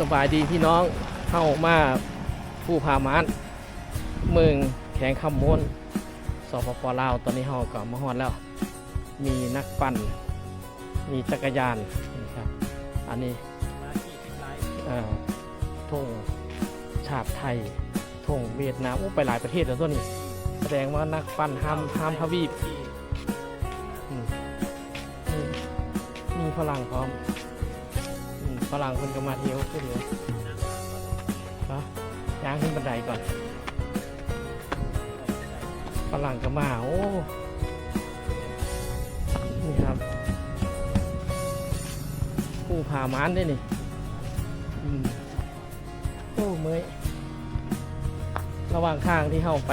สบายดีพี่น้องเข้ามาผู้พามานเมืองแข่งคำม้วนสปปลาวตอนนี้เฮาก็มาฮอดแล้ว มีนักปั่น มีจักรยานนะครับ อันนี้เอ่อธงชาติไทยธงเวียดนามอู้ไปหลายประเทศแล้วตัวนี้ แสดงว่านักปั่นห้ามห้ามทวีปอืมนี่มีฝรั่งพร้อม ฝรั่งคนก็มาเที่ยวก็เดียวฮะย่างขึ้นบันไดก่อนฝรั่งก็มา โอ้ นี่ครับผู้พามานได้นี่อืมโอ้เมอยระหว่างทางที่เข้าไป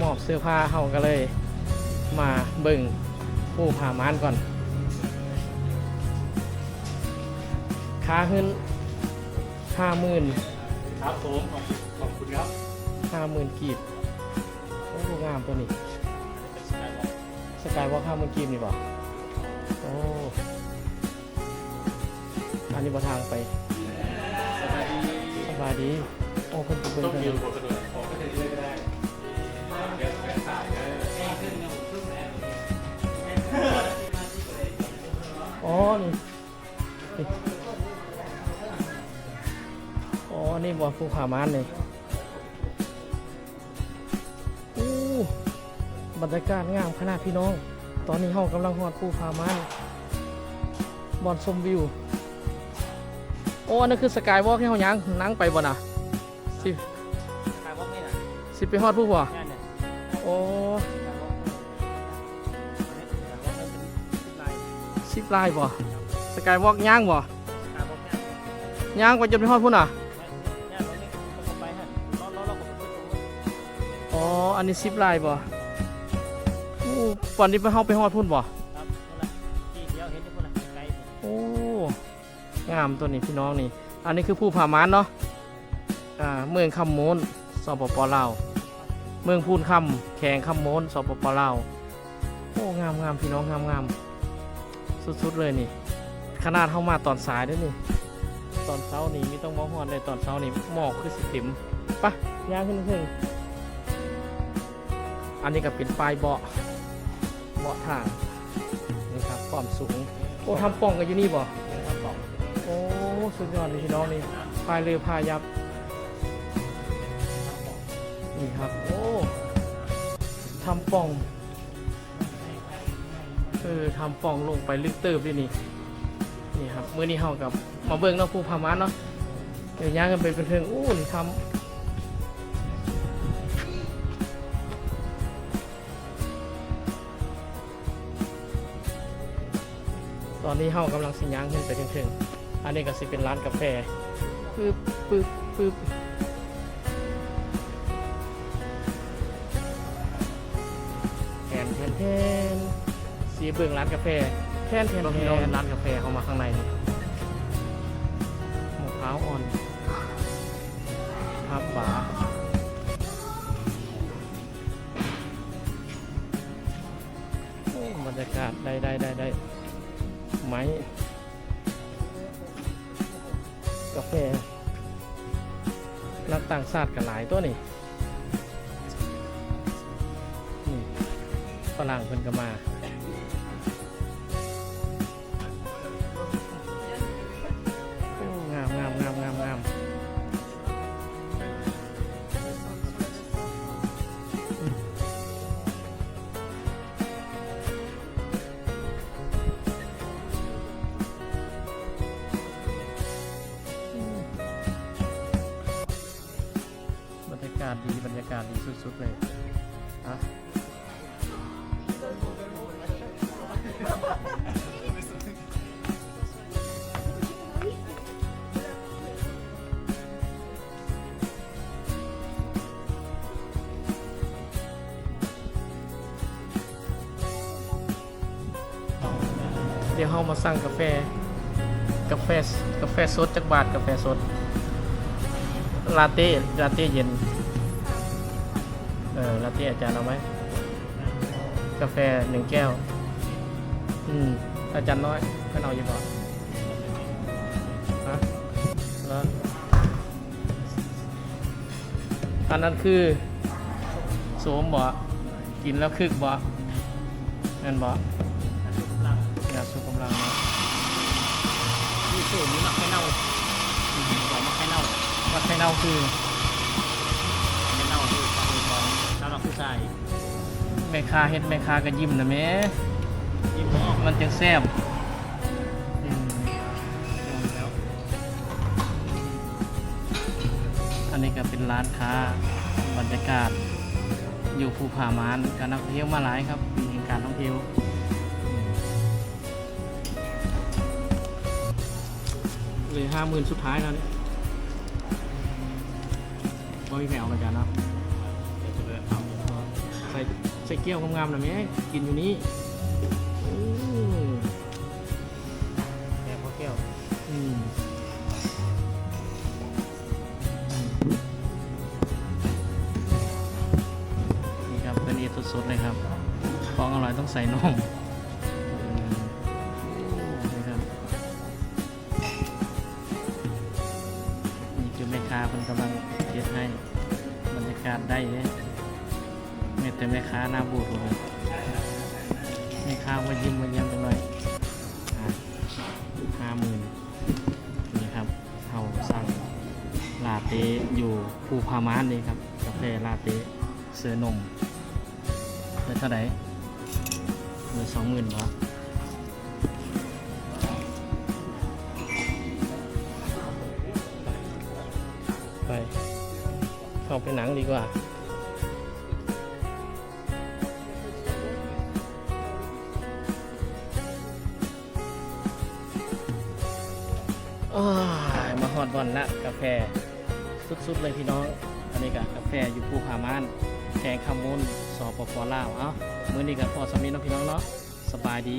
มอบเสื้อผ้าเขาก็เลย มาเบิ่งผู้ผ่ามานก่อน ค่าขึ้นห้าหมื่นครับผมขอบคุณขอบคุณครับห้าหมื่นกีบโอ้งามตัวนี้สกายวอล์กห้าหมื่นกีบนี่บ่โอ้อันนี้บ่ทางไปสบายดีสบายดีโอ้เพิ่นไปเบิ่งต้องเพิ่นยืนบนกระโดดของก็จะเลือกได้เดี๋ยวแฟนสายนะอ๋อนี่นี่ อ๋อนี่บ่ผู้ผ่ามานเลยอู้บรรยากาศงามขนาดพี่น้อง ตอนนี้เฮากำลังฮอดผู้ผ่ามานบอนชมวิว โอ้อันนั้นคือสกายวอล์กที่เฮายังนั่งไปบ่น่ะสิขายพวกนี้น่ะสิไปฮอดผู้บ่งานเนี่ยโอ้ขายพวกนี้ขายพวกนี้เป็นลายสิบลายบ่สกายวอล์กย่างบ่ขายพวกนี้ย่างไปจนไปฮอดพุ่นน่ะ อ๋อ อันนี้สิบลายบ่อู้ปอนนี้ไปเฮาไปฮอดพุ่นบ่ครับนั่นละที่เดียวเห็นที่พวกนั้นไกลโอ้ งามตัวนี้พี่น้องนี่ อันนี้คือผู้ผามานเนาะ อ่า เมืองคำโมนสปปลาว เมืองพูนคำแขงคำโมนสปปลาว โอ้ งามงามพี่น้องงามงามสุดๆเลยนี่ ขนาดเข้ามาตอนสายด้วยนี่ ตอนเช้านี่ไม่ต้องมองฮอนเลยตอนเช้านี่หมอกคือสิติมปะย่างขึ้นขึ้น อันนี้ก็เป็นปลายเบาะเบาะทางนี่ครับความสูงโอ้ทำปล่องกันอยู่นี่บ่โอ้สุดยอดเลยพี่น้องนี่พายเรือพายยับนี่ครับโอ้ทำปล่องเออทำปล่องลงไปลึกเติบด้วยนี่นี่ครับเมื่อนี้เฮากับมาเบิ่งเนาะผู้พามานเนาะเดี๋ยวย่างกันไปเป็นเพิงอู้นี่ทำ อนนี้เฮากำลังสิย่างขึ้นไปเทิงๆอันนี้ก็สิเป็นร้านกาแฟปึ๊บปึ๊บปึ๊บแทนแทนแทนสีเบิ่งร้านกาแฟแทนแทนแทนร้านกาแฟเข้ามาข้างในนี่ นัต่างชาติกันหลายตัวนี่นี่ฝรั่งเพิ่นก็มา เดี๋ยวเฮามาสั่งกาแฟ กาแฟ กาแฟสดจากบาทกาแฟสด ลาเต้ ลาเต้เย็น เออ ลาเต้อาจารย์เอาไหม กาแฟหนึ่งแก้ว อืม อาจารย์น้อยเพื่อเอาอยู่ก่อนฮะแล้วอันนั้นคือสวมบ่กินแล้วคึกบ่เงินบ่ เน่าคือไข่เน่าคือความเป็นของสำหรับผู้ชายแม่ค้าเฮ็ดแม่ค้าก็ยิ้มนะแม่ยิ้มออกมันจังแซ่บอืมแล้วอันนี้ก็เป็นร้านค้าบรรยากาศ อยู่ภูผามานการนักท่องเที่ยวมาหลายครับปีแห่งการท่องเที่ยวเหลยห้าหมื่นสุดท้ายแล้วนี่บ่ มีแผวกันจ้ะเนาะเดี๋ยวจะเดินทำใส่ใส่เกี๊ยวงามๆหน่อยไหมกินอยู่นี่อืมแค่พอแก้วอืมนี่ครับเป็นเอทสดๆเลยครับ ของอร่อยต้องใส่นมากาศได้เลยแม้แต่แม่ค้าหน้าบูดเลยแม่ค้ามายิ้มมาเยี่ยมกันหน่อยห้าหมื่นนี่ครับเราสั่งลาเต้อยู่ภูพามานนี่ครับกาแฟลาเต้เสือนมได้เท่าไหร่เงินสองหมื่นวะไป เข้าไปหนังดีกว่าอมาฮอดบอลละกาแฟสุดๆเลยพี่น้อง อันนี้ก็กาแฟอยู่ภูผามานแขงคำมุนสปปลาว เอ้า มื้อนี้ก็พอสำนีเนาะพี่น้องเนาะ สบายดี